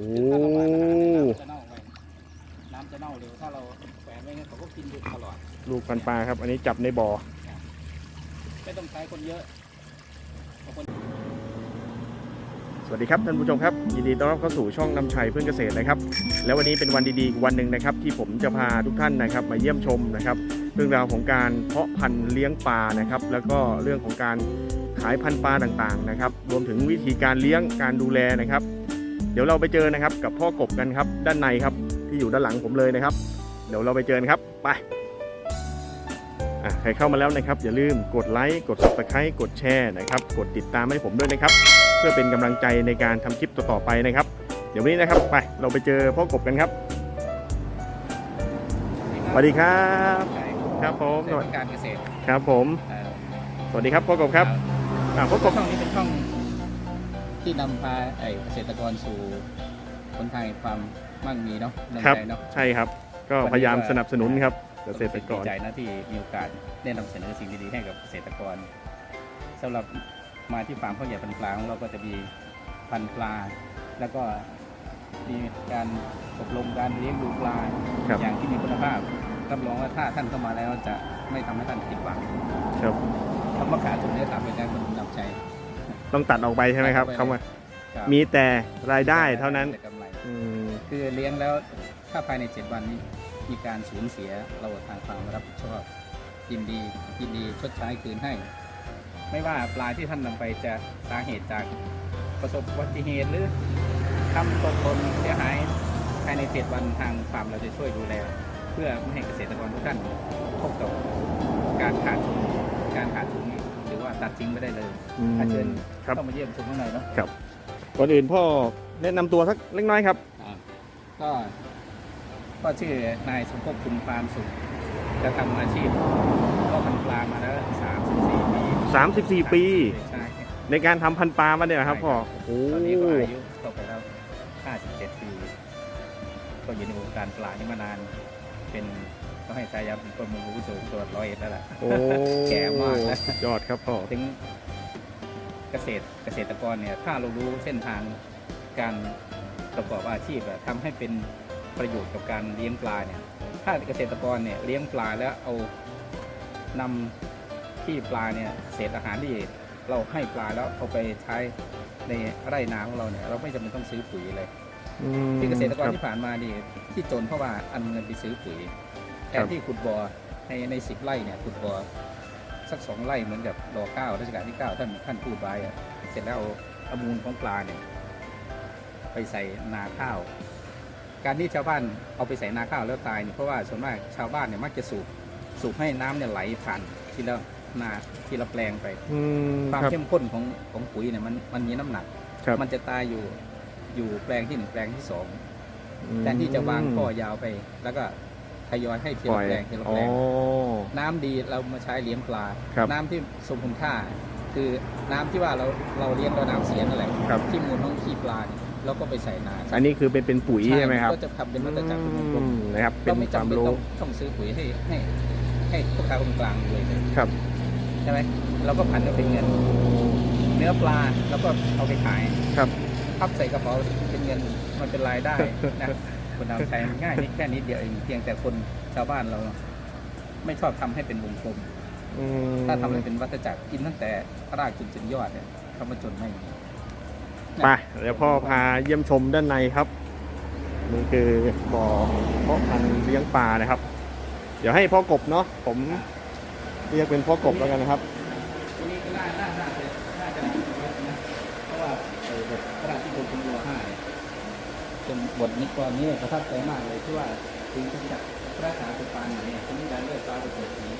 โอ้ถ้าเราหวานนานๆน้ำจะเน่าไปน้ำจะเน่าเร็วถ้าเราแฝงไว้งั้นเขาก็กินอยู่ตลอด ลูกปันปลาครับ อันนี้จับในบ่อ ไม่ต้องใช้คนเยอะบางคน สวัสดีครับท่านผู้ชมครับ ยินดีต้อนรับเข้าสู่ช่องนำชัยเพื่อนเกษตรนะครับ แล้ววันนี้เป็นวันดีๆอีกวันหนึ่งนะครับ ที่ผมจะพาทุกท่านนะครับ มาเยี่ยมชมนะครับ เรื่องราวของการเพาะพันธุ์เลี้ยงปลานะครับ แล้วก็เรื่องของการขายพันธุ์ปลาต่างๆนะครับ รวมถึงวิธีการเลี้ยงการดูแลนะครับ เดี๋ยวเราไปเจอนะครับ กับพ่อกบกันครับ ด้านในครับ ที่อยู่ด้านหลังผมเลยนะครับ เดี๋ยวเราไปเจอกันครับไปอะใครเข้ามาแล้วนะครับ อย่าลืมกดไลค์กด subscribe กดแชร์นะครับ กดติดตามให้ผมด้วยนะครับ เพื่อเป็นกำลังใจในการทำคลิปต่อๆไปนะครับ เดี๋ยววันนี้นะครับไปเราไปเจอพ่อกบกันครับสวัสดีครับ ครับผมเกษตรการเกษตรครับผมเอ่อสวัสดีครับพ่อกบครับอ่าพ่อกบช่องนี้เป็นช่อง ที่นำพาไอ้เกษตรกรสู่คนไทยความมั่งมีเนาะในครับ ใจเนาะ ใช่ครับ ก็พยายามสนับสนุนครับเกษตรกร ดีใจนะที่มีโอกาสได้นำเสนอสิ่งดีๆให้กับเกษตรกรสำหรับมาที่ฟาร์มข้าวใหญ่พันธุ์ปลาของเราก็จะมีพันธุ์ปลา แล้วก็มีการอบรมการเลี้ยงดูปลาครับ อย่างที่มีคุณภาพรับรองว่าถ้าท่านเข้ามาแล้วจะไม่ทำให้ท่านผิดหวังครับ คำว่าขาดทุนเนี่ยตามเป็นการคนนำใจ ต้องตัดออกไปใช่ไหมครับตัดออกไป คำว่าครับมีแต่รายได้เท่านั้นแต่กำไรอืมคือเลี้ยงแล้วถ้าภายใน 7 วันนี้มีการสูญเสียเราทางความรับผิดชอบยินดียินดีชดใช้คืนให้ ไม่ว่าปลาที่ท่านนำไปจะสาเหตุจากประสบอุบัติเหตุหรือทำตกหล่นเสียหายภายใน 7 วันทางฟาร์มเราจะช่วยดูแล เพื่อไม่ให้เกษตรกรทุกท่านพบกับการขาดทุนการขาดทุนหรือว่า ตัดทิ้งไม่ได้เลยอืมอาเชิญครับ เข้ามาเยี่ยมชมข้างในเนาะก่อนอื่นพ่อแนะนำตัวสักเล็กน้อยครับ อ่าก็ก็ชื่อนายสมภพคุณปานสุขจะทำอาชีพก็พันปลามาแล้วสามสิบสี่ปี34 ปี ใช่ในการทำพันธุ์ปลามาเนี่ยครับพ่อโอ้ตอนนี้โหก็อายุตกไปแล้วห้าสิบเจ็ดปี ก็อยู่ในวงการปลานี่มานาน เป็น ก็ให้ชายาเป็นคนมือผู้สูงตัวจร้อยเอ็ดแล้วล่ะ โอ้แก่มากแล้วสุดยอดครับพ่อ ถึงเกษตรเกษตรกรเนี่ยถ้าเรารู้เส้นทางการประกอบอาชีพอะทำให้เป็นประโยชน์กับการเลี้ยงปลาเนี่ย ถ้าเกษตรกรเนี่ยเลี้ยงปลาแล้วเอานำที่ปลาเนี่ยเศษอาหารที่เราให้ปลาแล้วเอาไปใช้ในไร่นาของเราเนี่ย เราไม่จำเป็นต้องซื้อปุ๋ยเลย อืมที่เกษตรกรคบ ที่ผ่านมานี่ที่จนเพราะว่าอันเงินไปซื้อปุ๋ย แทครันบที่ขุดบ่อในในสิบไร่เนี่ยขุดบ่อสักสองไร่เหมือนกับรอเก้ารัชกาลที่เก้าท่านท่านพูดไว้อะเสร็จแล้วเอาเอามูลของปลาเนี่ยไปใส่นาข้าว การที่ชาวบ้านเอาไปใส่นาข้าวแล้วตายเนี่ยเพราะว่าส่วนมากชาวบ้านเนี่ยมักจะสูบสูบให้น้ำเนี่ยไหลผ่านทีละนาทีละแปลงไปอืมความครับเข้มข้นของของปุ๋ยเนี่ยมันมันมีน้ำหนักครับมันจะตายอยู่อยู่แปลงที่หนึ่งแปลงที่สองแทนที่จะวางท่อยาวไป แล้วก็ ทยอยให้ทีปล่ละอยแปลงทีละอ๋แปอลงน้ำดีเรามาใช้เลี้ยงปลา ครับน้ำที่ทรงคุณค่า คือน้ำที่ว่าเราเราเลี้ยงเราน้ำเสียนั่นแหละครับ ที่มูลของขี้ปลาเนี่ยเราก็ไปใส่นาอันนี้คือเป็นเป็นปุ๋ยใช่ไหมครับก็จะทำเป็นวัฏจักรเป็นวงกลอืมมนะครับเป็เรานไม่ความจำเป็นรู้ต้องต้องซื้อปุ๋ยให้ให้ให้พ่อค้าคนกลางเลยเลย ครับ ใช่ไหมเราก็ผันมาเป็นเงิน เนื้อปลาแล้วก็เอาไปขายครับ พับใส่กระเป๋าเป็นเงินมันเป็นรายได้นะ คนนำใช้มันง่ายนิดแค่นิดเดียวเองเพียงแต่คนชาวบ้านเรา ไม่ชอบทำให้เป็นวงกลมอืมถ้าทำให้เป็นวัฏจักรกินตั้งแต่รากจนถึงยอดเนี่ยคำว่าจนไม่มีไปเดี๋ยวพ่อพาเยี่ยมชมด้านในครับนี่คือบ่อเพาะพันธุ์เลี้ยงปลานะครับ เดี๋ยวให้พ่อกบเนาะผมเรียกเป็นพ่อกบแล้วกันนะครับ เป็นบทนี้กรนี้ประทับใจมากเลยที่ว่าถึงจะจัดพระสาธุปานเนี่ยที่นี่การเลือกฟ้าประเสริฐนี้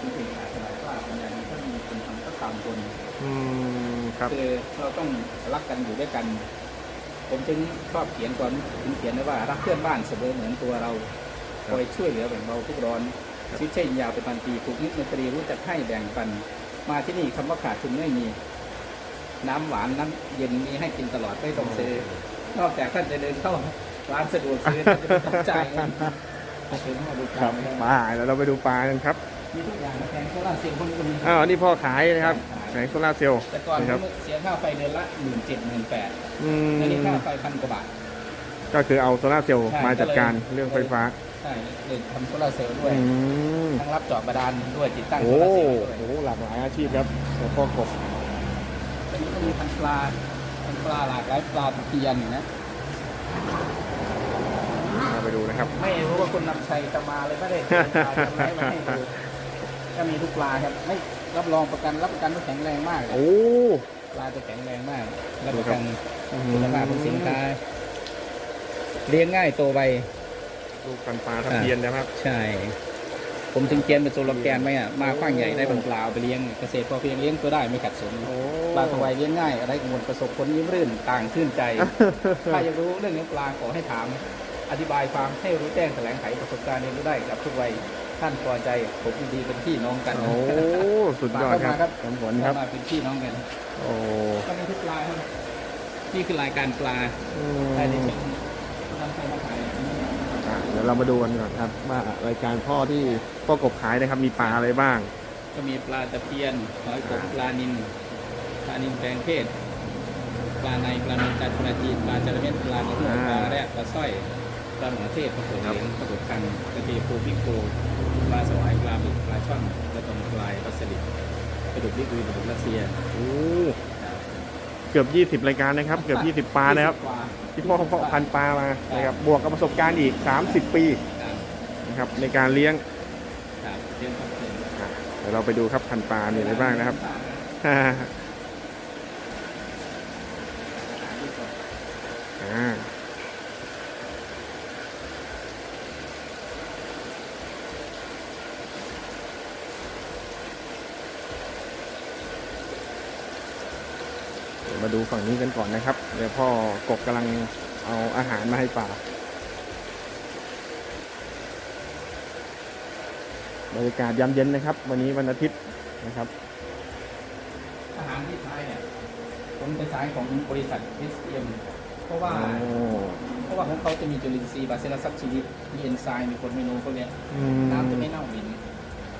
ที่เป็นอาสนะว่าปัญญาดีถ้ามีคนทำก็ตามคนอืมครับคือเราต้องรักกันอยู่ด้วยกัน ผมจึงชอบเขียนก่อนถึงเขียนไว้ว่ารักเพื่อนบ้านเสมอเหมือนตัวเราครับคอยช่วยเหลือแบ่งเบาทุกร้อนชีวิตเช่นยาวเป็นพันปีผูกนิดมนตรีรู้จักให้แบ่งปัน มาที่นี่คำว่าขาดทุนไม่มี น้ำหวานน้ำเย็นมีให้กินตลอดไม่ต้องซื้อ นอกจากท่านจะเดินเข้าร้านสะดวกซื้อท่านจะไม่ต้องจ่ายเงินซื้อมาดูครับกันมาแล้วเราไปดูปลากันครับมีทุกอย่างนะแพงโซล่าร์เซลล์พวกนี้ก็มีอ้าวนี่พ่อขายนะครับแสงโซลาร์เซลล์แต่ก่อนนะครับเสียค่าไฟเดือนละหมื่นเจ็ดหมื่นแปดอือันนี้มค่าไฟพันกว่าบาท ก็คือเอาโซลาร์เซลล์ใช่ มาจัดการก็เลยเรื่องไฟฟ้าใช่เลยทำโซลาร์เซลล์ด้วยอืมทั้งรับเจาะบาดาลด้วยติดตั้งโอ้โซโหลาร์เซลล์ด้วยหลากหลายอาชีพครับแล้วก็กบตอนนี้ก็มีพันธุ์ปลาพันธุ์ ปลาหลากหลายปลาตะเพียนนะมาไปดูนะครับ ไม่รู้ว่าคุณนำชัยจะมาเลยไม่ได้เตรียมปลาจะไม่มาให้ดูก็มีทุกปลาครับไม่รับรองประกันรับประกันว่าแข็งแรงมากเลยโอ้ปลาจะแข็งแรงมากรับประกันอืมคุณภาพของสินค้าเลี้ยงง่ายโตไวลูกพันปลาทะเพียนนะครับ ใช่ ผมถึงเขียนเป็นโซโลแกนไว้อะมาข้างใหญ่ได้เป็นปลาเอาไปเลี้ยงเกษตรพอเพียงเลี้ยงตัวได้ไม่ขัดสนโอ้ปลาตัวไวเลี้ยงง่ายอะไรกังวลประสบผลยิ้มรื่นต่างชื่นใจถ้าอยากรู้เรื่องเลี้ยงปลาขอให้ถาม อธิบายความให้รู้แจ้งแถลงไขประสบการณ์เรียนรู้ได้กับทุกวัยท่านพอใจผมยินดีเป็นพี่น้องกันโอ้สุดยอดครับมาครับสมผลครับมาเป็นพี่น้องกัน โอ้ก็มีทุกปลาครับนี่คือรายการปลาอืได้ในมเชิงนำไปมาขายอะเดี๋ยวเรามาดูกันก่อนครับ ว่ารายการพ่อที่พ่อกบขายนะครับ มีปลาอะไรบ้าง ก็มีปลาตะเพียนหอยกบปลานิลปลานิลแปลงเพศปลาในปลาเมนจันทร์ปลาจีนปลาจระเม็ดปลาหนวดปอ่าลาแรดปลาสร้อยปลาหมอเทศปลาโขดเหลียงปลาดุกคันกระเทียมปูพิกโกปลาสวายปลาบึกปลาช่อนปลาตองปลายปลาสลิดปลาดุกลิกุยปลาดุกรัสเซียโอ้เกือบ 20 รายการนะครับ เกือบ 20 ปลานะครับ ที่พ่อพ่อพันปลามานะครับ บวกกับประสบการณ์อีก 30 ปีนะครับในการเลี้ยงเลี้ยงครับเลี้ยงอะเดี๋ยวเราไปดูครับพันปลามีอะไรบ้างนะครับอ่าเดี๋ยว มาดูฝั่งนี้กันก่อนนะครับ เดี๋ยวพ่อกบกำลังเอาอาหารมาให้ปลาบรรยากาศยามเย็นนะครับ วันนี้วันอาทิตย์นะครับ อาหารที่ใช้เนี่ยผมจะใช้ของบริษัท SPM เพราะว่า โอ้เพราะว่าของเขาจะมีจุลินทรีย์บาซิลัสซับชีวิตมีเอนไซม์มีโปรตีนพวกเนี้ยอืม น้ำจะไม่เน่าเหม็น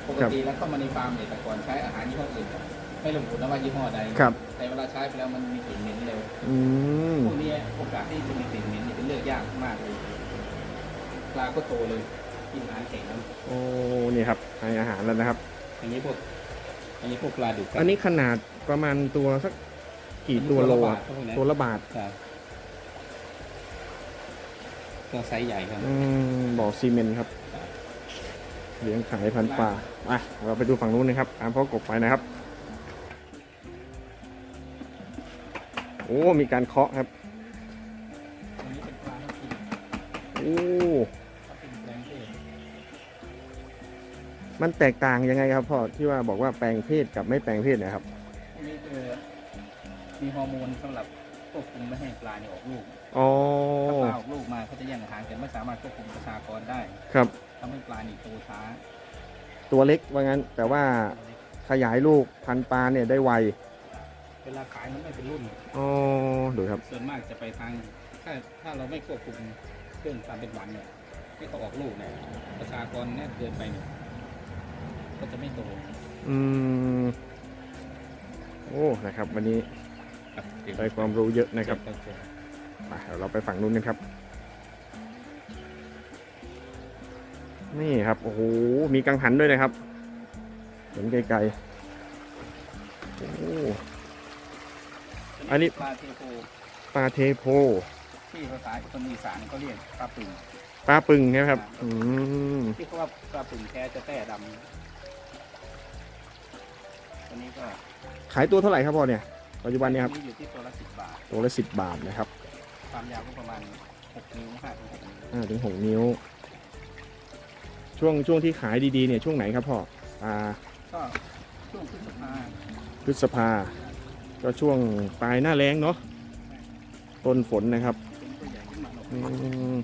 ปกติแล้วเข้ามาในฟาร์มเนี่ยแต่ก่อนใช้อาหารยี่ห้ออื่น ไม่ระบุนะว่ายี่ห้อใดครับ แต่เวลาใช้ไปแล้วมันมีกลิ่นเหม็นเร็วอืม พวกนี้โอกาสที่จะมีกลิ่นเหม็นเนี่ยเป็นเรื่องยากมากเลยปลาก็โตเลยกินอาหารแข็งน้โอ้ นี่ครับให้อาหารแล้วนะครับำอย่างนี้พวกอย่างนี้พวกปลาดุกอันนี้ขนาดประมาณตัวสักกี่ตัวโลอะพวกนี้ตัวละบาท ครับตัวไซส์ใหญ่ครับ อืมบ่อซีเมนต์ครับ เลี้ยงขายพันปลาอะเราไปดูฝั่งนู้นนะครับตามพ่อกบไปนะครับ โอ้ มีการเคาะครับอันนี้เป็นปลาทับทิมโอ้ทับทิมแปลงเทศมันแตกต่างยังไงครับพ่อที่ว่าบอกว่าแปลงเพศกับไม่แปลงเพศเนะครับพวกนี้คือมีฮอร์โมนสำหรับควบคุมไม่ให้ปลาเนี่ยออกลูก อ๋อถ้าปลาออกลูกมาเขาจะแย่งอาหารกันไม่สามารถควบคุมประชากรได้ครับ ทำให้ปลานี่โตช้าตัวเล็กว่างั้น แต่ว่าขยายลูกพันปลาเนี่ยได้ไว เวลาขายมันไม่เป็นรุ่น อ๋อดูครับ ส่วนมากจะไปทาง ถ้าถ้าเราไม่ควบคุมเรื่องความเป็นหวันเนี่ยให้เขาออกลูกเนี่ยประชากรเนี่ยเกินไปเนี่ยก็จะไม่โตอืม โอ้ นะครับ วันนี้ครับได้ความรู้เยอะนะครับครับผมมาเดี๋ยวเราไปฝั่งนู้นกันครับ นี่ครับ โอ้โห มีกังหันด้วยนะครับเห็นไกลๆ โอ้ อันนี้ปลาเทโพปลาเทโพที่ภาษาคนอีสานเขาเรียกปลาปึงปลาปึงใช่ไหมครับ อืมที่เขาว่าปลาปึงแท้จะแต้ดำตัวนี้ก็ขายตัวเท่าไหร่ครับพ่อเนี่ยปัจจุบันเนี่ยครับอยู่ที่ตัวละสิบบาท ตัวละสิบบาทนะครับ ความยาวก็ประมาณหกนิ้วห้าถึงหกนิ้วห้าถึงหกนิ้ว ช่วงช่วงที่ขายดีๆเนี่ยช่วงไหนครับพ่อปลาก็ช่วงพฤษภาพฤษภา ก็ช่วงปลายหน้าแล้งเนาะต้นฝนนะครับเป็นตัวใหญ่ขึ้นมาหน่อยอืม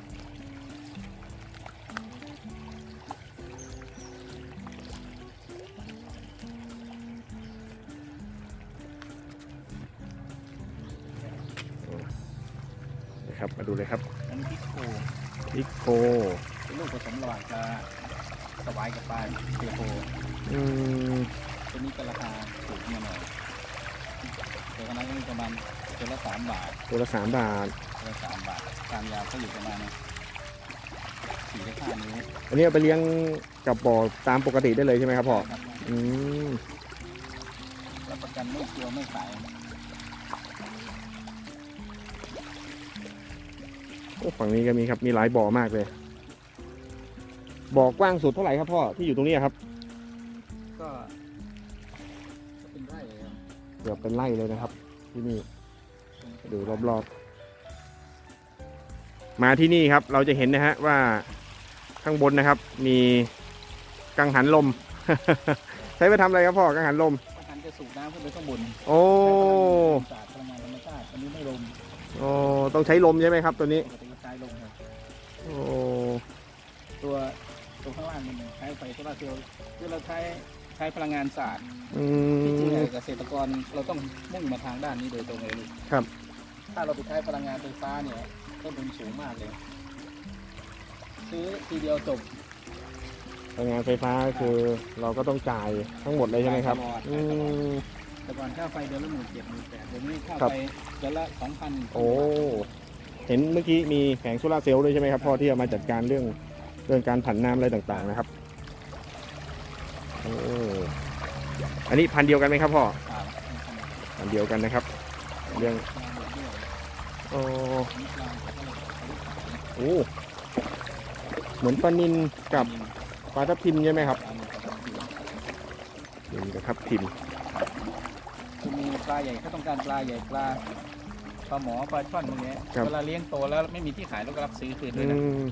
นะครับมาดูเลยครับอันนี้พิกโคพิกโคเป็นลูกผสมระหว่างปลาสวายกับปลาเทโพอืมตัวนี้ก็ราคาถูกมาหน่อย ตัวนั้นก็มีประมาณตัวละสามบาทตัวละสามบาทละสามบาทความยาวก็อยู่ประมาณสี่ถึงห้านิ้วอันนี้เอาไปเลี้ยงกับบ่อตามปกติได้เลยใช่ไหมครับพ่อครับอืมรับประกันไม่กลัวไม่ขายโอ้ฝั่งนี้ก็มีครับมีหลายบ่อมากเลย บ่อกว้างสุดเท่าไหร่ครับพ่อที่อยู่ตรงนี้ครับ ก็ก็ เกือบเป็นไร่เลยนะครับ ที่นี่ดูรอบๆ มาที่นี่ครับเราจะเห็นนะฮะว่าข้างบนนะครับ มีกังหันลม ใช้ไปทำอะไรครับพ่อกังหันลมอาหารจะสูบน้ำขึ้นไปข้างบน โอ้ศาสตร์พลังงานธรรมชาติอันนี้ไม่ลมโอ้ต้องใช้ลมใช่ไหมครับ ตัวนี้ปกติก็ใช้ลมครับโอ้ตัวตัวข้างล่างมันใช้ไฟโซลาร์เซลล์คือเราใช้ใช้พลังงานศาสตร์อืที่จริงม เนี่ยเกษตรกรเราต้องมุ่งมาทางด้านนี้โดยตรงเลยลูกครับ ถ้าเราไปใช้พลังงานไฟฟ้าเนี่ยต้นทุนสูงมากเลยซื้อทีเดียวจบ พลังงานไฟฟ้าคือเราก็ต้องจ่ายทั้งหมดเลยใช่ไหมครับจ่ายตลอดอืมแต่ก่อนค่าไฟเดือนละหมื่นเจ็ดหมื่นแปดเดี๋ยวนี้ค่าครับ ไฟเดือนละสองพันโอ้ เห็นเมื่อกี้มีแผงโซลาร์เซลล์ด้วยใช่ไหมครับพ่อที่เอามาจัดการเรื่องเรื่องการผันน้ำอะไรต่างๆนะครับ โอ้อันนี้พันธุ์เดียวกันไหมครับพ่ออ่าพันธุ์เดียวกันนะครับ เรื่องโอ้โอ้เหมือนปลานินกับปลาทับทิมใช่ไหมครับนินกับทับทิมจะมีปลาใหญ่เขาต้องการปลาใหญ่ปลาปลาหมอปลาช่อนพวกเนี้ยเวลาเลี้ยงโตแล้วไม่มีที่ขายเราก็รับซื้อคืนด้อืวยนะม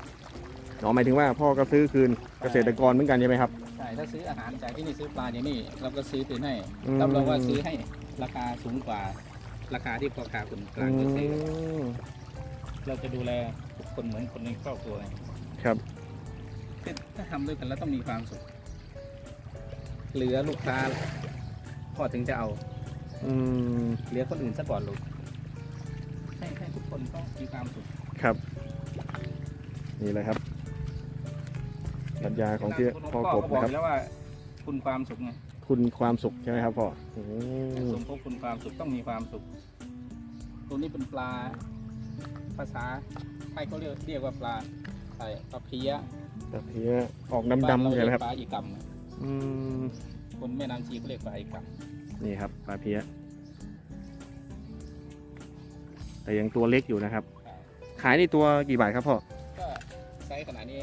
อ๋อหมายถึงว่าพ่อก็ซื้อคืนเกษตรกรเหมือนกันใช่ไหมครับ ใช่ถ้าซื้ออาหารจากที่นี่ซื้อปลาอย่างนี้เราก็ซื้อคืนให้อืม รับรองว่าซื้อให้ราคาสูงกว่า ราคาที่พ่อค้าคนกลางก็ซื้ออมเราจะดูแลทุกคนเหมือนคนในครอบครัวไงครับ คือถ้าทำด้วยกันแล้วต้องมีความสุขเหลือลูกค้าพ่อถึงจะเอา อืมเหลือคนอื่นซะก่อนลูกให้ให้ทุกคนต้องมีความสุข ครับ นี่แหละครับ ปรัญญาของที่พ่อกบก็บอนะกครับแล้วว่า คุณความสุขไงคุณความสุขใช่ไหมครับพ่ออืมสมพบคุณความสุขต้องมีความสุข ตัวนี้เป็นปลา ภาษาไทยเขาเรียกเรียกว่าปลาอะไรปลาเพี้ยแต่เพี้ยออกดำๆใช่ไหมครับ ปลาอีกัมอืมคนแม่น้ำชีเขาเรียกปลาอีกัมนี่ครับปลาเพี้ยแต่ยังตัวเล็กอยู่นะครับ ขายในตัวกี่บาทครับพ่อก็ไซส์ขนาดนี้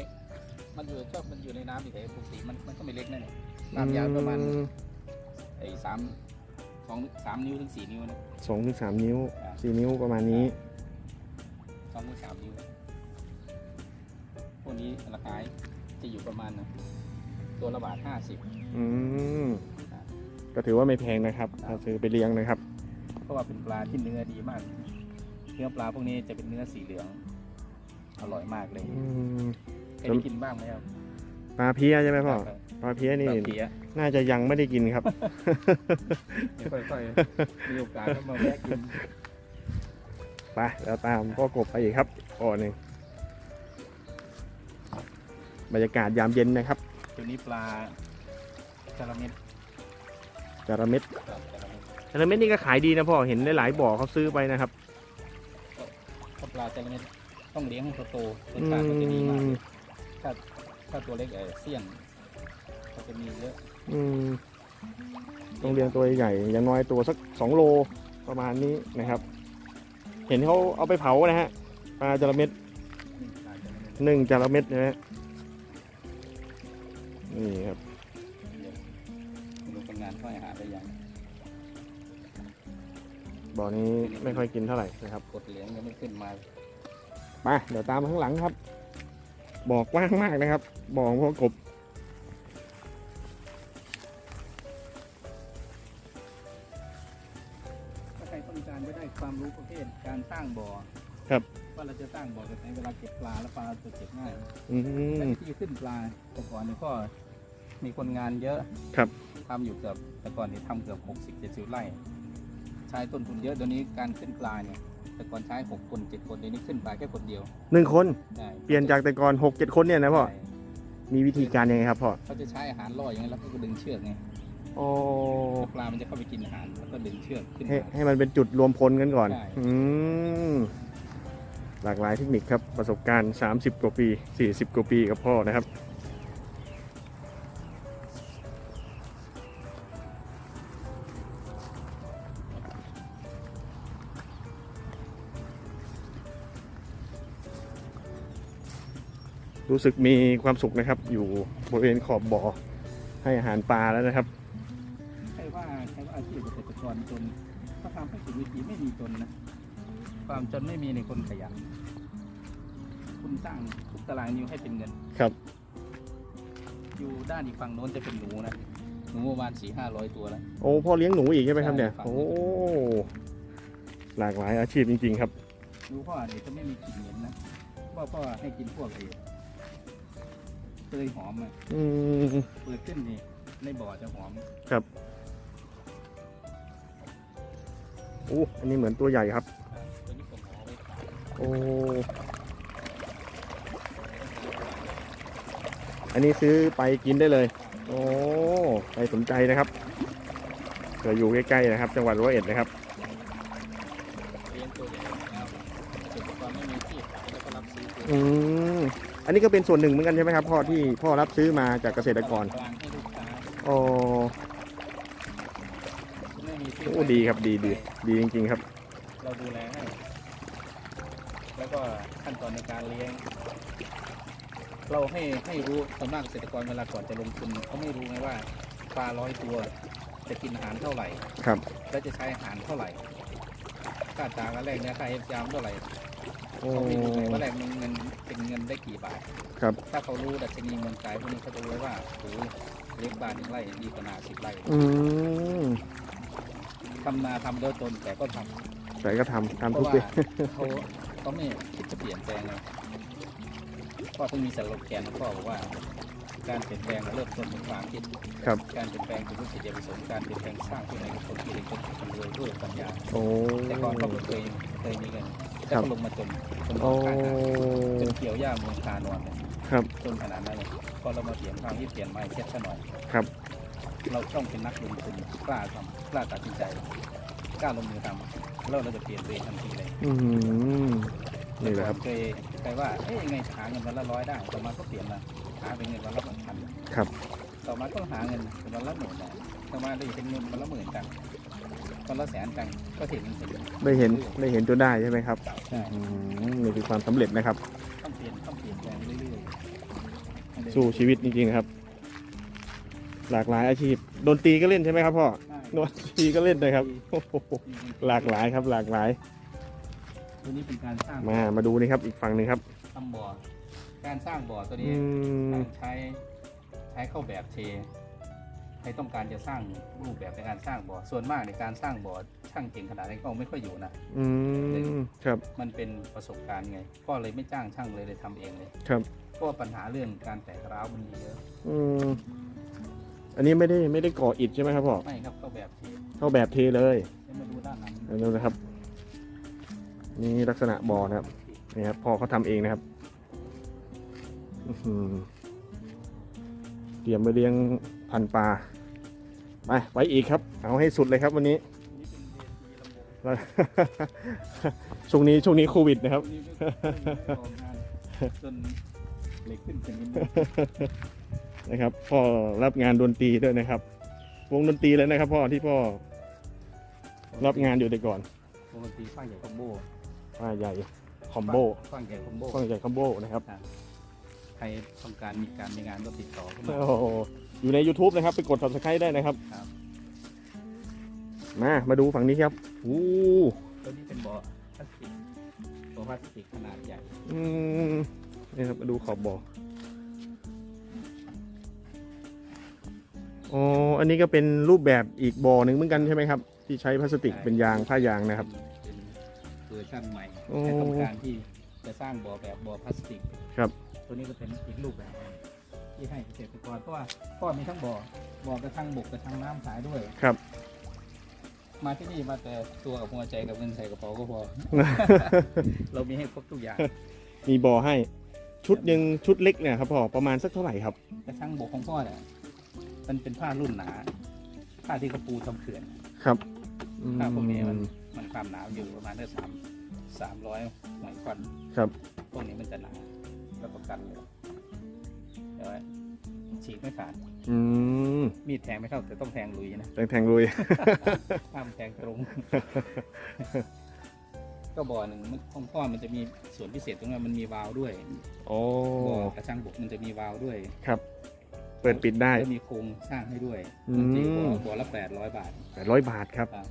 มันอยู่ชอบมันอยู่ในน้ำเฉยๆปกติมันมันก็ไม่เล็กนั่นเองความยาวประมาณอืไอ้สามสองสามนิ้วถึงสี่นิ้วนะสองถึงสามนิ้วสี่นิ้วประมาณนี้ สองถึงสามนิ้วพวกนี้ราคาจะอยู่ประมาณนะตัวละบาทห้าสิบอืมก็ถือว่าไม่แพงนะครับถ้าซื้อไปเลี้ยงนะครับ เพราะว่าเป็นปลาที่เนื้อดีมาก เนื้อปลาพวกนี้จะเป็นเนื้อสีเหลือง อร่อยมากเลย อืม เคยได้กินบ้างไหมครับปลาเพี้ยใช่ไหมพ่อครับปลาเพี้ยนี่ปลาเพี้ยน่าจะยังไม่ได้กินครับเดี๋ยวค่อยๆมีโอกาสก็มาแวะกินไปแล้วตามพ่อกบไปอีกครับก่อนหนึ่งบรรยากาศยามเย็นนะครับตัวนี้ปลาจาระเม็ดจาระเม็ดครับจาระเม็ดจาระเม็ดนี่ก็ขายดีนะพ่อเห็นหลายๆบ่อเขาซื้อไปนะครับถ้าปลาจาระเม็ดต้องเลี้ยงให้เขาโตรสอืชาติมันจะดีมากม ถ้าถ้าตัวเล็กเออเสี่ยงเขาจะมีเยอะอืมต้องเลี้ยงตัวใหญ่ๆอย่างน้อยตัวสักสองโลประมาณนี้นะครับ เห็นเขาเอาไปเผานะฮะปลาจาระเม็ดนี่ปลาจาระเม็ดหนึ่งจาระเม็ดนะฮะนี่ครับเดี๋ยวดูคนงานเขาให้หาได้ยังบ่อนี้ไม่ค่อยกินเท่าไหร่นะครับกดเหลืองยังไม่ขึ้นมาไปเดี๋ยวตามมาข้างหลังครับ บ่อกว้างมากนะครับ บ่อของพ่อกบถ้าใครต้องการจะได้ความรู้ประเภทการสร้างบ่อครับ ว่าเราจะสร้างบ่อแบบไหนเวลาเก็บปลาแล้วปลาจะเก็บง่ายอืแต่มวิธีขึ้นปลาแต่ก่อนนี่ก็มีคนงานเยอะครับ ทำอยู่เกือบแต่ก่อนนี่ทำเกือบหกสิบเจ็ดสิบไร่ ใช้ต้นทุนเยอะเดี๋ยวนี้การขึ้นปลาเนี่ย แต่ก่อนใช้หกคนเจ็ดคนเดี๋ยวนี้ขึ้นปลาแค่คนเดียวหนึ่งคนได้เปลี่ยนจากแต่ก่อนหกเจ็ดคนเนี่ยนะพ่อ ใช่มีวิธีการยังไงครับพ่อเขาจะใช้อาหารล่ออย่างนั้นแล้วก็ดึงเชือกไงโอ้ปลามันจะเข้าไปกินอาหารแล้วก็ดึงเชือกขึ้นให้มา ให้มันเป็นจุดรวมพลกันก่อน ใช่ อืม หลากหลายเทคนิคครับประสบการณ์ 30 กว่าปี 40 กว่าปีกับพ่อนะครับ รู้สึกมีความสุขนะครับ อยู่บริเวณขอบบ่อให้อาหารปลาแล้วนะครับใครว่าใครว่าอาชีพเกษตรกรจนเขาทำให้ถูกวิธีไม่มีจนนะความจนไม่มีในคนขยันคุณสร้างทุกตารางนิ้วให้เป็นเงิน ครับ อยู่ด้านอีกฝั่งโน้นจะเป็นหนูนะหนูประมาณสี่ห้าร้อยตัวแล้ว โอ้พ่อเลี้ยงหนูอีกใช่ไหมครับเนี่ยใช่ครับโอ้หลากหลายอาชีพจริง ๆ ครับ หนูพ่อเนี่ยจะไม่มีกลิ่นเหม็นนะเพราะพ่อให้กินพวกไอ้ เตยหอมอะอืม เปิดขึ้นนี่ในบ่อจะหอมโอ้อันนี้เหมือนตัวใหญ่ครับตัวนี้ผมหอมไว้ขายโอ้ อันนี้ซื้อไปกินได้เลย โอ้ ใครสนใจนะครับเกิดอยู่ใกล้ๆนะครับ จังหวัดร้อยเอ็ดนะครับ เลี้ยงตัวใหญ่แล้วเกษตรกรไม่มีที่ขายแล้วก็รับซื้อตัวอืม อันนี้ก็เป็นส่วนหนึ่งเหมือนกันใช่ไหมครับพ่อที่พ่อรับซื้อมาจากเกษตรกรกลางให้ลูกค้าโอ้ไม่มีที่โอ้ดีครับดีดีดีจริง ๆ ครับ เราดูแลให้ แล้วก็ขั้นตอนในการเลี้ยง เราให้ให้รู้ส่วนมากเกษตรกรเวลาก่อนจะลงทุนเขาไม่รู้ไงว่าปลาร้อยตัว จะกินอาหารเท่าไหร่ ครับ และจะใช้อาหารเท่าไหร่ ค่าตากันแรกเนี่ยค่าเอฟยามเท่าไหร่โอ้ เขาไม่รู้ไงว่าแรกมันเงินเป็นเงินได้กี่บาทครับ ถ้าเขารู้ดัชนีเงินขายพวกนี้เขาจะรู้ว่าโอ้ยเลี้ยงบ้านหนึ่งไร่ดีกว่านาสิบไร่อืมทำนาทำโดยตนแต่ก็ทำแต่ก็ทำเพทำทุราะกว่าปีเขาเขาไม่คิดจะเปลี่ยนแปลงเลยพ่อต้องมีสโลแกนของพ่อบอกว่า การเปลี่ยนแปลงเริ่มต้นจากความคิดครับการเปลี่ยนแปลงเป็นวิธีเดียวผสมการเปลี่ยนแปลงสร้างที่ไหนกับคนที่เด็กคนคนรวยด้วยปัญญาโอ้แต่ก่อนเขาก็เคยเคยมีเงินค แต่รับก็ลงมาจนจนโอ้ขายหน้าจนเกี่ยวหญ้ามูลคานอนเลยครับ จนขนาดนั้นเลยพอเรามาเปลี่ยนความที่เปลี่ยนไม้เช็ดซะหน่อยครับ เราต้องเป็นนักลงทุนกล้าทำกล้าตัดสินใจกล้าลงมือทำแล้วเราจะเปลี่ยนตัวเองทันทีเลยอืมนี่แหละครับเคยเคยว่าเอ๊ะยังไงหาเงินวันละร้อยได้ต่อมาก็เปลี่ยนมาหาเป็นเงินวันละพันครับ ต่อมาก็หาเงินเป็นวันละหมื่นได้ต่อมาได้เป็นเงินวันละหมื่นกัน วันละแสนกันก็เห็นเห็นได้เห็นได้เห็นจนได้ใช่ไหมครับใช่อืมนี่คือความสำเร็จนะครับ ต้องเปลี่ยนต้องเปลี่ยนแปลงเรื่อยๆสู้ชีวิตจริงๆนะครับ หลากหลายอาชีพดนตรีก็เล่นใช่ไหมครับพ่อใช่ดนตรีก็เล่นนะครับโอ้โหหลากหลายครับ หลากหลายตัวนี้เป็นการสร้างมามาดูนี่ครับ อีกฝั่งหนึ่งครับทำบ่อการสร้างบ่อตัวนี้อืมการใช้ใช้เข้าแบบเทใค รต้องการจะสร้างรูปแบบในการสร้างบ่อส่วนมากในการสร้างบ่อช่างเก่งขนาดนี้ก็ไม่ค่อยอยู่นะอืมครับมันเป็นประสบการณ์ไงก็เลยไม่จ้างช่างเลยเลยทำเองเลยครับเพราะว่าปัญหาเรื่องการแตกร้าวมันมีเยอะอืมอันนี้ไม่ได้ไม่ได้ก่ออิฐใช่ไหมครับพ่อไม่ครับก็แบบเทเข้าแบบเทเลยให้มาดูด้านหลังอันนี้นะครับ นี่ลักษณะบ่อนะครับนี่ครับพ่อเขาทำเองนะครับอื้อหือเตรียมไปเลี้ยงพันธุ์ปลา ไปไปอีกครับ เอาให้สุดเลยครับวันนี้ช่วงนี้ช่วงนี้โควิดนะครับตัวนี้ก็ออกงานจนเหล็กขึ้นเป็นนิดนึงนะครับพ่อรับงานดนตรีด้วยนะครับ วงดนตรีเลยนะครับ พ่อที่พ่อรับงานอยู่แต่ก่อนปกติฟ้าใหญ่คอมโบป้าใหญ่คอมโบฟ้าใหญ่คอมโบป้าใหญ่คอมโบนะครับ ใครต้องการมีการมีงานก็ติดต่อเข้ามา โอ้โหอยู่ใน YouTube นะครับ ไปกด subscribe ได้นะครับ ครับ มา มาดูฝั่งนี้ครับอู้ตัวนี้เป็นบ่อพลาสติกบ่อพลาสติกขนาดใหญ่อืมนี่ครับ มาดูขอบบ่ออ๋ออันนี้ก็เป็นรูปแบบอีกบ่อหนึ่งเหมือนกันใช่ไหมครับ ที่ใช้พลาสติกเป็นยางผ้ายางนะครับ เป็นเวอร์ชันใหม่โอ้ ใครต้องการที่จะสร้างบ่อแบบบ่อพลาสติกครับ ตัวนี้ก็เป็นอีกรูปแบบหนึ่งที่ให้เกษตรกรเพราะว่าก็มีทั้งบ่อบ่อกระทั่งบกกระทั่งน้ำขายด้วยครับ มาที่นี่มาแต่ตัวกับหัวใจกับเงินใส่กระเป๋าก็พอ เรามีให้ครบทุกอย่าง มีบ่อให้ชุดหนึ่งชุดเล็กเนี่ยครับพ่อประมาณสักเท่าไหร่ครับ กระทั่งบกของพ่อเนี่ยมันเป็นผ้ารุ่นหนา ผ้าที่เขาปูทำเขื่อน ครับผ้าพวกนี้มันอืมันความหนาวอยู่ประมาณได้สามสามร้อยไมครอนครับ พวกนี้มันจะหนา รับประกันเลยแต่ว่าฉีกไม่ขาด อืมมีดแทงไม่เข้าแต่ต้องแทงลุยนะแทงแทงลุย ห้ามแทงตรง ก็บ่อหนึ่งมันของพ่อมันจะมีส่วนพิเศษตรงนั้นมันมีวาล์วด้วยโอ้บ่อกระชังบกมันจะมีวาล์วด้วยครับ เปิดปิดได้ แล้วมีโครงสร้างให้ด้วยอืมมันตีบ่อบ่อละแปดร้อยบาท แปดร้อยบาทครับอะ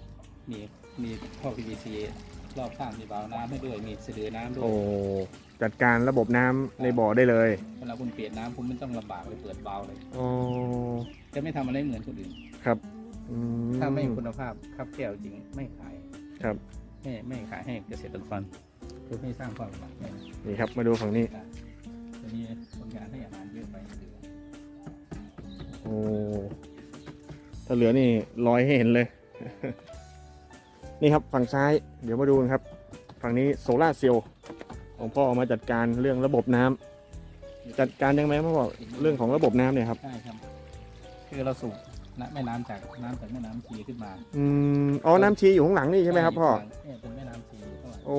มีมีท่อ PVC รอบข้างมีวาล์วน้ำให้ด้วยมีสะดือน้ำด้วโอ้ยจัดการระบบน้ำในบ่อได้เลยเวลาคุณเปลี่ยนน้ำคุณไม่ต้องลำบากเลยเปิดวาล์วเลยโอ้จะไม่ทำอะไรเหมือนคนอื่น ครับอืถ้าไม่มีคุณภาพครับแก้วจริงไม่ขายครับ ไม่ไม่ขายให้เกษตรกรคือไม่สร้างความลำบากให้นี่ครับมาดูฝั่งนี้จะมีคนงานให้อาหารเยอะไปเหลือโอ้ถ้าเหลือนี่ลอยให้เห็นเลย นี่ครับฝั่งซ้ายเดี๋ยวมาดูกันครับ ฝั่งนี้โซลาร์เซลล์ของพ่อเอามาจัดการเรื่องระบบน้ำจัดการยังไงพ่อบอกเรื่องของระบบน้ำเนี่ยครับใช่ครับ คือเราสูบน้ำแม่น้ำจากน้ำจากแม่น้ำชีขึ้นมา อืมอ๋อน้ำชีอยู่ข้างหลังนี่ใช่ไหมครับพ่อเนี่ยเป็นแม่น้ำชีข้างหลังโอ้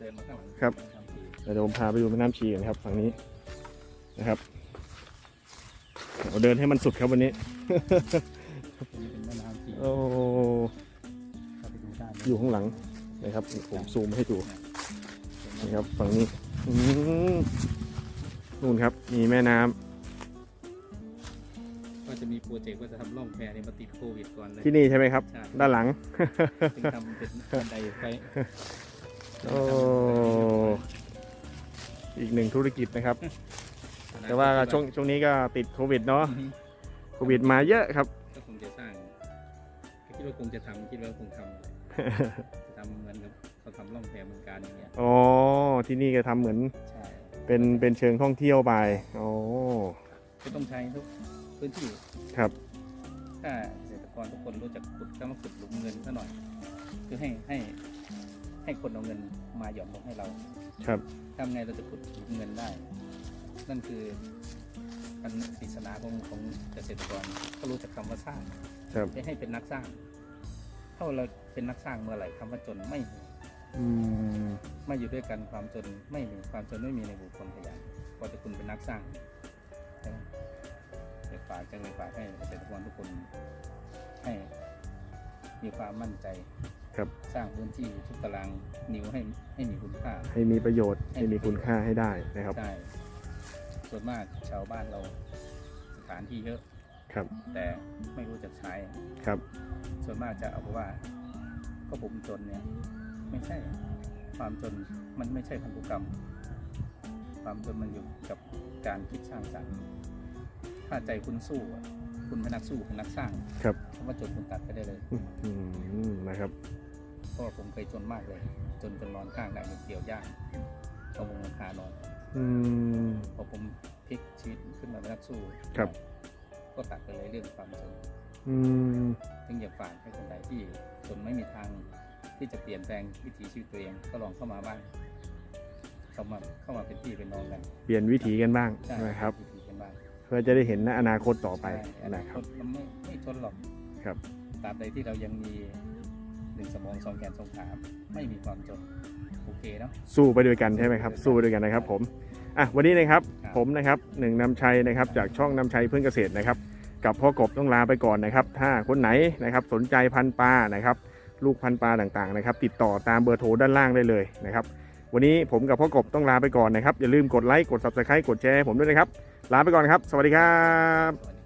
เดินมาข้างหลังครับแม่น้ำชีเดี๋ยวผมพาไปดูแม่น้ำชีกันครับฝั่งนี้นะครับเราเดินให้มันสุดครับวันนี้อันนี้เป็นแม่น้ำชีโอ้ อยู่ข้างหลังนะครับผมซูมให้ดูเห็นไหมนี่ครับฝั่งนี้อืมนู่นครับมีแม่น้ำก็จะมีโปรเจกต์ว่าจะทำร่องแพเนี่ยมาติดโควิดก่อนเลยที่นี่ใช่ไหมครับใช่ด้านหลังถึงทำเป็นบันไดไปโอ้อีกหนึ่งธุรกิจนะครับ แต่ว่าช่วงช่วงนี้ก็ติดโควิดเนาะอือฮึโควิดมาเยอะครับก็คงจะสร้างคิดว่าคงจะทำคิดว่าคงทำจะ ทำเหมือนกับเขาทำร่องแพเมืองการอย่างเงี้ยอ๋อที่นี่ก็ทำเหมือนใช่เป็นเป็นเชิงท่องเที่ยวไปอ๋อก็ต้องใช้ทุกพื้นที่ครับ ถ้าเกษตรกรทุกคนรู้จักขุดก็มาขุดหลุมเงินซะหน่อย คือให้ให้ให้คนเอาเงินมาหย่อนลงให้เราครับ ทำไงเราจะขุดหลุมเงินได้ นั่นคืออันปริศนาของของเกษตรกรเขารู้จักคำว่าสร้างครับไม่ให้เป็นนักสร้าง ถ้าเราเป็นนักสร้างเมื่อไหร่คำว่าจนไม่มีอืมไม่อยู่ด้วยกันความจนไม่มีความจนไม่มีในบุคคลขยันพอจะคุณเป็นนักสร้างใช่ไหมเดี๋ยวฝากจังเลยฝากให้เกษตรกรทุกคนให้มีความมั่นใจครับ สร้างพื้นที่ทุกตารางนิ้วให้ให้มีคุณค่า ให้มีประโยชน์ให้มีคุณค่าให้ได้นะครับ ใช่ ส่วนมากชาวบ้านเราสถานที่เยอะ ครับแต่ไม่รู้จักใช้ ครับ ส่วนมากจะเอาว่า ก็ผมจนเนี่ย ไม่ใช่ ความจนมันไม่ใช่พันธุกรรม ความจนมันอยู่กับการคิดสร้างสรรค์ถ้าใจคุณสู้อะคุณเป็นนักสู้เป็นนักสร้างครับคำว่าจนคุณตัดไปได้เลยอืมนะครับเพราะว่าผมเคยจนมากเลย จนจนนอนข้างได้เกี่ยวย่างเอาวงราคานอนอืมพอผมพลิกชีวิตขึ้นมาเป็นนักสู้ครับ ก็ตัดไปเลยเรื่องความจนอืมจึงอยากฝากให้คนใดที่จนไม่มีทางที่จะเปลี่ยนแปลงวิถีชีวิตตัวเอง ก็ลองเข้ามาบ้าง เข้ามาเข้ามาเป็นพี่เป็นน้องกันเปลี่ยนวิถีกันบ้างใช่นะครับ วิถีกันบ้างเพื่อจะได้เห็นอนาคตต่อไปใช่อนานะคครับตมันไม่ไม่จนหรอกครับ ตราบใดที่เรายังมีหนึ่งสมองสองแขนสองขาไม่มีความจนโอเคเนาะ สู้ไปด้วยกันใช่ไหมครับ สู้ไปด้วยกันนะครับผม อะ วันนี้นะครับครับ ผมนะครับหนึ่งนำชัยนะครับจากช่องนำชัยเพื่อนเกษตรนะครับ กับพ่อกบต้องลาไปก่อนนะครับ ถ้าคนไหนนะครับสนใจพันปลานะครับ ลูกพันปลาต่างๆนะครับ ติดต่อตามเบอร์โทรด้านล่างได้เลยนะครับ วันนี้ผมกับพ่อกบต้องลาไปก่อนนะครับ อย่าลืมกดไลค์กด subscribe กดแชร์ให้ผมด้วยนะครับ ลาไปก่อนครับ สวัสดีครับ